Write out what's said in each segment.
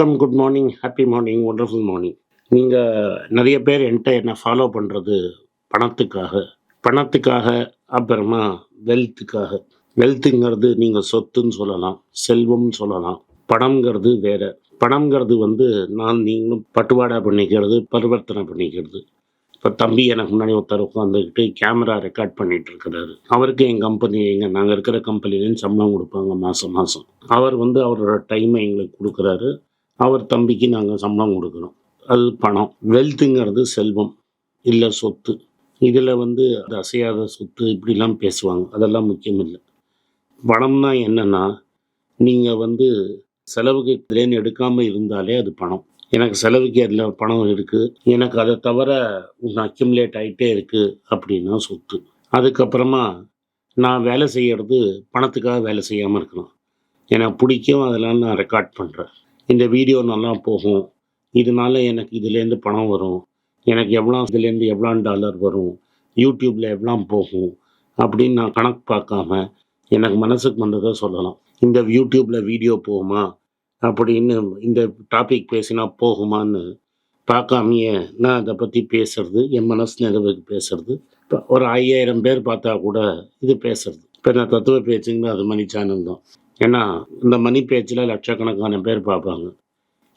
வணக்கம் good morning happy morning wonderful morning நீங்கள் நிறைய பேர் என்கிட்ட என்ன ஃபாலோ பண்ணுறது பணத்துக்காக. பணத்துக்காக அப்புறமா வெல்த்துக்காக வெல்த்துங்கிறது நீங்கள் சொத்துன்னு சொல்லலாம் செல்வம்னு சொல்லலாம். பணம்ங்கிறது வேற. பணம்ங்கிறது வந்து நான் நீங்களும் பட்டுவாடா பண்ணிக்கிறது பரிவர்த்தனை பண்ணிக்கிறது. இப்போ தம்பி எனக்கு முன்னாடி ஒருத்தர் உட்காந்துக்கிட்டு கேமரா ரெக்கார்ட் பண்ணிட்டு இருக்கிறாரு அவருக்கு என் கம்பெனி எங்கள் நாங்கள் இருக்கிற கம்பெனிலேருந்து சம்பளம் கொடுப்பாங்க மாதம் மாதம் அவர் வந்து அவரோட டைமை எங்களுக்கு கொடுக்குறாரு. அவர் தம்பிக்கு நாங்கள் சம்பளம் கொடுக்குறோம் அது பணம். வெல்த்துங்கிறது செல்வம் இல்லை சொத்து. இதில் வந்து அது அசையாத சொத்து இப்படிலாம் பேசுவாங்க. அதெல்லாம் முக்கியம் இல்லை பணம்னா என்னென்னா நீங்கள் வந்து செலவுக்கு இதுலேருந்து எடுக்காமல் இருந்தாலே அது பணம். எனக்கு செலவுக்கு அதில் பணம் இருக்குது எனக்கு அதை தவிர ஒன்று அக்யூமுலேட் ஆகிட்டே இருக்குது அப்படின்னா சொத்து. அதுக்கப்புறமா நான் வேலை செய்கிறது பணத்துக்காக வேலை செய்யாமல் இருக்கணும். எனக்கு பிடிக்கும் அதெல்லாம் நான் ரெக்கார்ட் பண்ணுறேன் இந்த வீடியோ நல்லா போகும். இதனால எனக்கு இதுலேருந்து பணம் வரும். எனக்கு எவ்வளோ இதுலேருந்து எவ்வளோ டாலர் வரும். யூடியூப்பில் எவ்வளோ போகும். அப்படின்னு நான் கணக்கு பார்க்காம எனக்கு மனசுக்கு வந்ததை சொல்லலாம். இந்த யூடியூப்பில் வீடியோ போகுமா? அப்படின்னு இந்த டாபிக் பேசினா போகுமான்னு பார்க்காமையே நான் அதை பற்றி பேசுறது என் மனசு நிறைவுக்கு பேசுறது. இப்போ ஒரு ஐயாயிரம் பேர் பார்த்தா கூட இது பேசுறது. இப்போ நான் தத்துவ பேச்சுங்கன்னா அது மணி சேனல் தான். ஏன்னா இந்த மணி பேச்சில் லட்சக்கணக்கான பேர் பார்ப்பாங்க.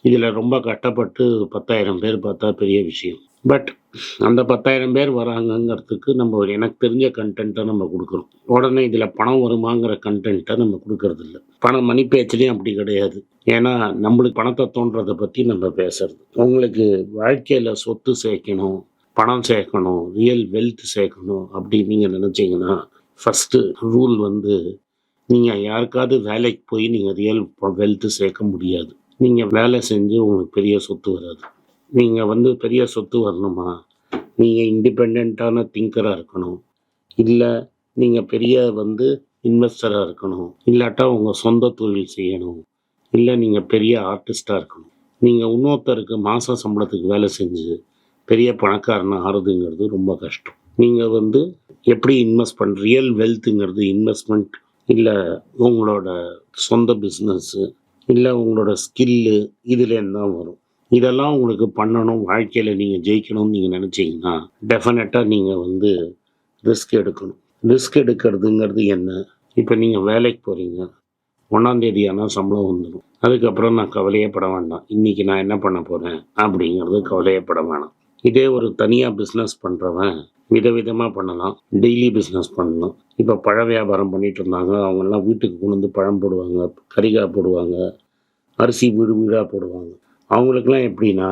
இதில் ரொம்ப கஷ்டப்பட்டு பத்தாயிரம் பேர் பார்த்தா பெரிய விஷயம். பட் அந்த பத்தாயிரம் பேர் வராங்கங்கிறதுக்கு நம்ம ஒரு எனக்கு தெரிஞ்ச கண்டென்ட்டை நம்ம கொடுக்குறோம். உடனே இதில் பணம் வருமாங்கிற கண்டென்ட்டை நம்ம கொடுக்கறது இல்லை பணம் மணி பேச்சுலேயும் அப்படி கிடையாது. ஏன்னா நம்மளுக்கு பணத்தை தோன்றதை பற்றி நம்ம பேசுறது. உங்களுக்கு வாழ்க்கையில் சொத்து சேர்க்கணும் பணம் சேர்க்கணும் ரியல் வெல்த் சேர்க்கணும் அப்படின்னு நீங்கள் நினச்சிங்கன்னா ஃபஸ்ட்டு ரூல் வந்து நீங்கள் யாருக்காவது வேலைக்கு போய் நீங்கள் ரியல் வெல்த்து சேர்க்க முடியாது. நீங்கள் வேலை செஞ்சு உங்களுக்கு பெரிய சொத்து வராது. நீங்கள் வந்து பெரிய சொத்து வரணுமா? நீங்கள் இண்டிபெண்ட்டான திங்கராக இருக்கணும். இல்லை நீங்கள் பெரிய வந்து இன்வெஸ்டராக இருக்கணும். இல்லாட்டா உங்கள் சொந்த தொழில் செய்யணும். இல்லை நீங்கள் பெரிய ஆர்டிஸ்டாக இருக்கணும். நீங்கள் இன்னொருத்தருக்கு மாத சம்பளத்துக்கு வேலை செஞ்சு பெரிய பணக்காரனாக ஆறுதுங்கிறது ரொம்ப கஷ்டம். நீங்கள் வந்து எப்படி இன்வெஸ்ட் பண்ண ரியல் வெல்த்துங்கிறது இன்வெஸ்ட்மெண்ட் இல்லை உங்களோட சொந்த பிஸ்னஸ்ஸு இல்லை உங்களோட ஸ்கில்லு இதுலேருந்து தான் வரும். இதெல்லாம் உங்களுக்கு பண்ணணும் வாழ்க்கையில் நீங்கள் ஜெயிக்கணும்னு நீங்கள் நினச்சிங்கன்னா டெஃபினட்டாக நீங்கள் வந்து ரிஸ்க் எடுக்கணும். ரிஸ்க் எடுக்கிறதுங்கிறது என்ன? இப்போ நீங்கள் வேலைக்கு போகிறீங்க ஒன்றாந்தேதி ஆனால் சம்பளம் வந்துடும் அதுக்கப்புறம் நான் கவலையே பட வேண்டாம். இன்றைக்கி நான் என்ன பண்ண போகிறேன் அப்படிங்கிறது கவலையே பட வேணாம். இதே ஒரு தனியாக பிஸ்னஸ் பண்ணுறவன் விதவிதமாக பண்ணலாம். டெய்லி பிஸ்னஸ் பண்ணலாம் இப்போ பழ வியாபாரம் பண்ணிட்டு இருந்தாங்க. அவங்கெல்லாம் வீட்டுக்கு கொண்டு வந்து பழம் போடுவாங்க கறிகாய் போடுவாங்க அரிசி வீடு வீடாக போடுவாங்க. அவங்களுக்கெல்லாம் எப்படின்னா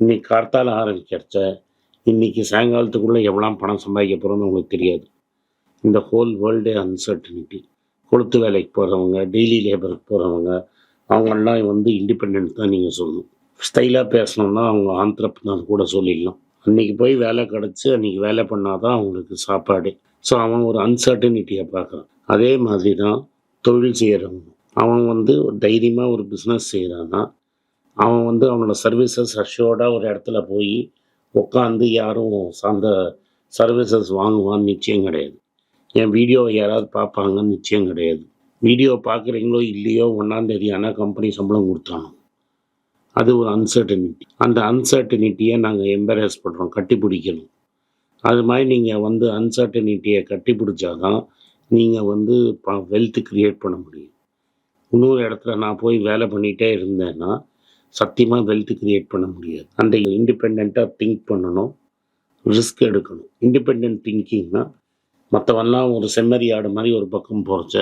இன்றைக்கி கார்த்தால ஆரம்பிக்கிறச்ச இன்றைக்கி சாயங்காலத்துக்குள்ளே எவ்வளோ பணம் சம்பாதிக்க போகிறோன்னு அவங்களுக்கு தெரியாது. இந்த ஹோல் வேர்ல்டே அன்சர்டனிட்டி கொளுத்து வேலைக்கு போகிறவங்க டெய்லி லேபருக்கு போகிறவங்க அவங்கெல்லாம் வந்து இண்டிபெண்ட் தான் நீங்கள் சொல்லணும். ஸ்டைலாக பேசணும்னா அவங்க ஆந்திரப்னார் கூட சொல்லிடலாம். அன்றைக்கி போய் வேலை கிடச்சி அன்றைக்கி வேலை பண்ணாதான் அவங்களுக்கு சாப்பாடு. ஸோ அவன் ஒரு அன்சர்டனிட்டியை பார்க்குறான். அதே மாதிரி தான் தொழில் செய்கிறவங்க அவன் வந்து தைரியமாக ஒரு பிஸ்னஸ் செய்கிறான்னா அவன் வந்து அவனோட சர்வீசஸ் அஷ்யோர்டாக ஒரு இடத்துல போய் உட்காந்து யாரும் அந்த சர்வீசஸ் வாங்குவான்னு நிச்சயம் கிடையாது. என் வீடியோவை யாராவது பார்ப்பாங்கன்னு நிச்சயம் கிடையாது. வீடியோ பார்க்குறீங்களோ இல்லையோ ஒன்றாந்தேதி ஆனால் கம்பெனி சம்பளம் கொடுத்தானோ அது ஒரு அன்சர்டனிட்டி அந்த அன்சர்டனிட்டியை நாங்கள் எம்பரேஸ் பண்ணுறோம் கட்டி பிடிக்கணும் அது மாதிரி நீங்கள் வந்து அன்சர்டனிட்டியை கட்டி பிடிச்சாதான் நீங்கள் வந்து ப வெல்த் க்ரியேட் பண்ண முடியும். இன்னொரு இடத்துல நான் போய் வேலை பண்ணிகிட்டே இருந்தேன்னா சத்தியமாக வெல்த் க்ரியேட் பண்ண முடியாது. அந்த இண்டிபெண்ட்டாக திங்க் பண்ணணும் ரிஸ்க் எடுக்கணும். இண்டிபெண்ட் திங்கிங்னா மற்றவெல்லாம் ஒரு செம்மறி ஆடு மாதிரி ஒரு பக்கம் போகிறச்ச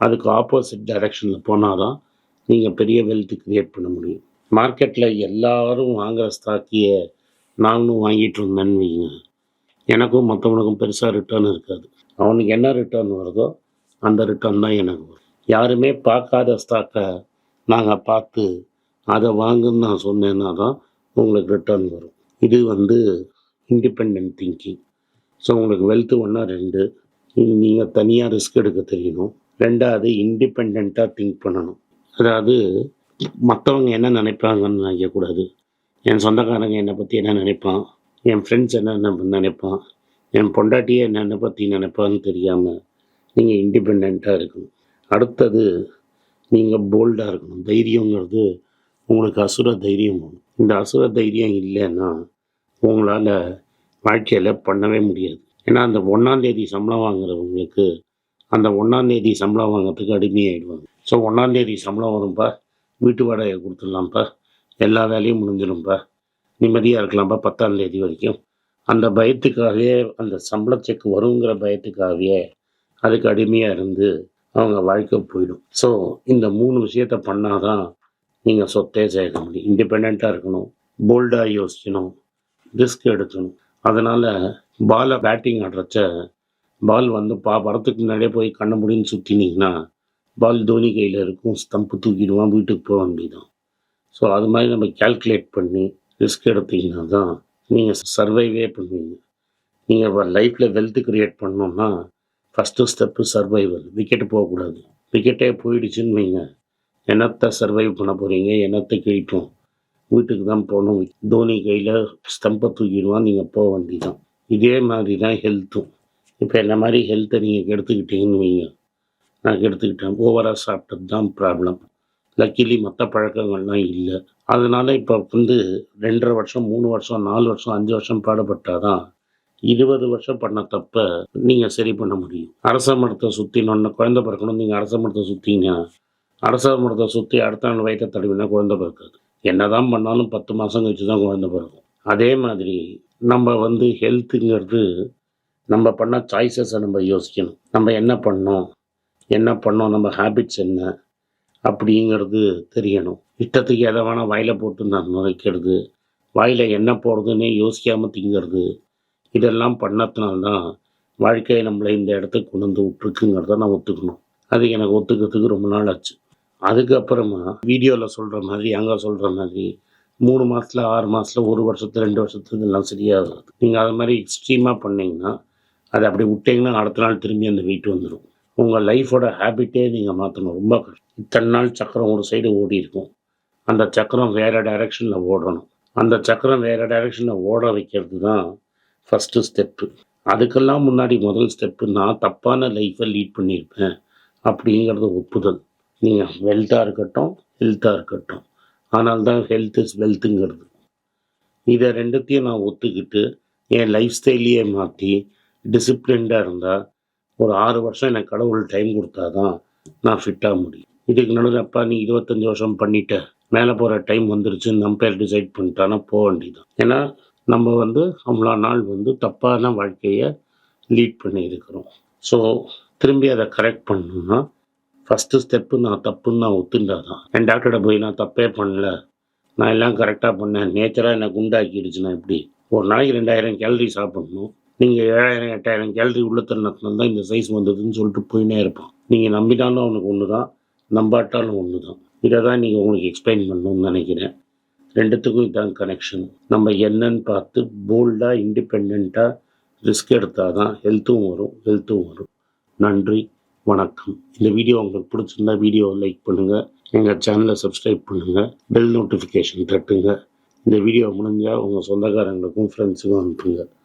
அதுக்கு ஆப்போசிட் டைரெக்ஷனில் போனால் தான் நீங்கள் பெரிய வெல்த் க்ரியேட் பண்ண முடியும். மார்க்கெட்டில் எல்லாரும் வாங்குகிற ஸ்டாக்கியை நானும் வாங்கிட்டு இருந்தேன்னு வைங்க. எனக்கும் மற்றவனுக்கும் பெருசாக ரிட்டர்ன் இருக்காது. அவனுக்கு என்ன ரிட்டர்ன் வருதோ அந்த ரிட்டர்ன் தான் எனக்கு வரும். யாருமே பார்க்காத ஸ்டாக்கை நாங்கள் பார்த்து அதை வாங்குன்னு நான் சொன்னேன்னா தான் உங்களுக்கு ரிட்டர்ன் வரும். இது வந்து இண்டிபெண்ட் திங்கிங் ஸோ உங்களுக்கு வெல்த்து ஒன்றா ரெண்டு. இது நீங்கள் தனியாக ரிஸ்க் எடுக்க தெரியணும். ரெண்டாவது இண்டிபெண்ட்டாக திங்க் பண்ணணும். அதாவது மற்றவங்க என்ன நினைப்பாங்கன்னு நினைக்கக்கூடாது என் சொந்தக்காரங்க என்னை பற்றி என்ன நினைப்பான்? என் ஃப்ரெண்ட்ஸ் என்ன நினைப்பான்? என் பொண்டாட்டியே என்னென்ன பற்றி நினைப்பான்னு தெரியாமல் நீங்கள் இண்டிபெண்ட்டாக இருக்கணும். அடுத்தது நீங்கள் போல்டாக இருக்கணும். தைரியங்கிறது உங்களுக்கு அசுர தைரியம் வேணும். இந்த அசுர தைரியம் இல்லைன்னா உங்களால் வாழ்க்கையில் பண்ணவே முடியாது. ஏன்னா அந்த ஒன்றாந்தேதி சம்பளம் வாங்குறவங்களுக்கு அந்த ஒன்றாந்தேதி சம்பளம் வாங்குறதுக்கு அடிமையாகிடுவாங்க ஸோ ஒன்றாந்தேதி சம்பளம் வரும்பா? வீட்டு வாடகை கொடுத்துடலாம்ப்பா. எல்லா வேலையும் முடிஞ்சிடும்ப்பா. நிம்மதியாக இருக்கலாம்ப்பா பத்தாம் தேதி வரைக்கும். அந்த பயத்துக்காகவே அந்த சம்பள செக் வருங்கிற பயத்துக்காகவே அதுக்கு அடிமையாக இருந்து அவங்க வாழ்க்கை போயிடும். ஸோ இந்த மூணு விஷயத்த பண்ணாதான் நீங்கள் சொத்தே சேர்க்க முடியும். இண்டிபெண்ட்டாக இருக்கணும் போல்டாக யோசிக்கணும் ரிஸ்க் எடுக்கணும். அதனால் பாலை பேட்டிங் ஆடுறச்ச பால் வந்து பா வரத்துக்கு முன்னாடியே போய் கண்ண முடின்னு சுற்றினீங்கன்னா பால் தோனி கையில் இருக்கும் ஸ்தம்பு தூக்கிடுவான் வீட்டுக்கு போக வேண்டியதான் ஸோ அது மாதிரி நம்ம கால்குலேட் பண்ணி ரிஸ்க் எடுத்தீங்கன்னா தான் நீங்கள் சர்வைவே பண்ணுவீங்க. நீங்கள் லைஃப்பில் வெல்த் க்ரியேட் பண்ணோம்னா ஃபஸ்ட்டு ஸ்டெப்பு சர்வைவல் விக்கெட்டு போகக்கூடாது. விக்கெட்டே போயிடுச்சுன்னு வைங்க. என்னத்தை சர்வைவ் பண்ண போகிறீங்க என்னத்தை கிழிப்போம் வீட்டுக்கு தான் போகணும். தோனி கையில் ஸ்டம்பை தூக்கிடுவான் நீங்கள் போக வேண்டியதான் இதே மாதிரி தான் ஹெல்த்தும் இப்போ என்ன மாதிரி ஹெல்த்தை நீங்கள் கெடுத்துக்கிட்டீங்கன்னு வைங்க. நான் எடுத்துக்கிட்டேன். ஓவராக சாப்பிட்டது தான் ப்ராப்ளம் லக்கிலி மற்ற பழக்கங்கள்லாம் இல்லை. அதனால் இப்போ வந்து ரெண்டரை வருஷம் மூணு வருஷம் நாலு வருஷம் அஞ்சு வருஷம் பாடுபட்டாதான் இருபது வருஷம் பண்ண தப்ப நீங்கள் சரி பண்ண முடியும். அரச மரத்தை சுற்றினோன்னு குழந்த பிறக்கணும் நீங்கள் அரச மரத்தை சுற்றிங்கன்னா அரச மரத்தை சுற்றி அடுத்த நாள் வயிற்ற தடவினா குழந்த பிறக்காது. என்னதான் பண்ணாலும் பத்து மாதம் கழிச்சு தான் குழந்த பிறக்கும். அதே மாதிரி நம்ம வந்து ஹெல்த்துங்கிறது நம்ம பண்ண சாய்ஸஸை நம்ம யோசிக்கணும். நம்ம என்ன பண்ணோம்? என்ன பண்ணோம் நம்ம ஹேபிட்ஸ் என்ன அப்படிங்கிறது தெரியணும். இஷ்டத்துக்கு எதை வேணால் வாயில் போட்டு நான் நுழைக்கிறது வாயில் என்ன போடுறதுன்னே யோசிக்காமல் திங்கிறது இதெல்லாம் பண்ணத்தினால்தான் வாழ்க்கையை நம்மளை இந்த இடத்துக்கு கொண்டு வந்து விட்டுருக்குங்கிறத நான் ஒத்துக்கணும். அது எனக்கு ஒத்துக்கிறதுக்கு ரொம்ப நாள் ஆச்சு. அதுக்கப்புறமா வீடியோவில் சொல்கிற மாதிரி அங்கே சொல்கிற மாதிரி மூணு மாதத்தில் ஆறு மாதத்தில் ஒரு வருஷத்து ரெண்டு வருஷத்துல இதெல்லாம் சரியாகாது. நீங்கள் அது மாதிரி எக்ஸ்ட்ரீமாக பண்ணிங்கன்னா அதை அப்படி விட்டிங்கன்னா அடுத்த நாள் திரும்பி அந்த வெயிட் வந்துடும் உங்கள் லைஃபோட ஹேபிட்டே நீங்கள் மாற்றணும் ரொம்ப கஷ்டம். இத்தனை நாள் சக்கரம் ஒரு சைடு ஓடி இருக்கும். அந்த சக்கரம் வேறு டைரெக்ஷனில் ஓடணும். அந்த சக்கரம் வேறு டைரெக்ஷனில் ஓட வைக்கிறது தான் ஃபஸ்ட்டு ஸ்டெப்பு அதுக்கெல்லாம் முன்னாடி முதல் ஸ்டெப்பு நான் தப்பான லைஃப்பை லீட் பண்ணியிருப்பேன் அப்படிங்கிறது ஒப்புதல். நீங்கள் வெல்த்தாக இருக்கட்டும் ஹெல்த்தாக இருக்கட்டும். ஆனால் தான் ஹெல்த் இஸ் வெல்த்துங்கிறது இதை ரெண்டுத்தையும் நான் ஒத்துக்கிட்டு என் லைஃப் ஸ்டைலையே மாற்றி டிசிப்ளின்டாக இருந்தால் ஒரு ஆறு வருஷம் எனக்கு கடவுள் டைம் கொடுத்தா தான் நான் ஃபிட்டாக முடியும். இதுக்கு நடுவில் அப்பா நீ இருபத்தஞ்சி வருஷம் பண்ணிட்ட மேலே போகிற டைம் வந்துருச்சுன்னு நம்ம பேர் டிசைட் பண்ணிட்டானா போக வேண்டியதான் ஏன்னா நம்ம வந்து அவ்வளோ நாள் வந்து தப்பான வாழ்க்கையை லீட் பண்ணியிருக்கிறோம் ஸோ திரும்பி அதை கரெக்ட் பண்ணணும்னா ஃபஸ்ட்டு ஸ்டெப்பு நான் தப்புன்னு நான் ஒத்துண்டா தான் என் டாக்டர்கிட்ட போய் நான் தப்பே பண்ணல. நான் எல்லாம் கரெக்டாக பண்ணேன். நேச்சராக என்னை குண்டாக்கிடுச்சுன்னா எப்படி? ஒரு நாளைக்கு ரெண்டாயிரம் கேலரி சாப்பிடணும். நீங்கள் ஏழாயிரம் எட்டாயிரம் கேலரி உள்ள தருணத்துல தான் இந்த சைஸ் வந்ததுன்னு சொல்லிட்டு போயினே இருப்பான். நீங்கள் நம்பினாலும் அவனுக்கு ஒன்று தான் நம்பாட்டாலும் ஒன்று தான் இதை தான் நீங்கள் உங்களுக்கு எக்ஸ்பிளைன் பண்ணணும்னு நினைக்கிறேன். ரெண்டுத்துக்கும் இதான் கனெக்ஷன் நம்ம என்னன்னு பார்த்து போல்டாக இண்டிபெண்ட்டாக ரிஸ்க் எடுத்தால் தான் ஹெல்த்தும் வரும் ஹெல்த்தும் வரும். நன்றி வணக்கம். இந்த வீடியோ உங்களுக்கு பிடிச்சிருந்தா வீடியோவை லைக் பண்ணுங்கள் எங்கள் சேனலை சப்ஸ்கிரைப் பண்ணுங்கள் பெல் நோட்டிஃபிகேஷன் தட்டுங்க. இந்த வீடியோ முடிஞ்சால் உங்கள் சொந்தக்காரங்களுக்கும் ஃப்ரெண்ட்ஸுக்கும் அனுப்புங்க.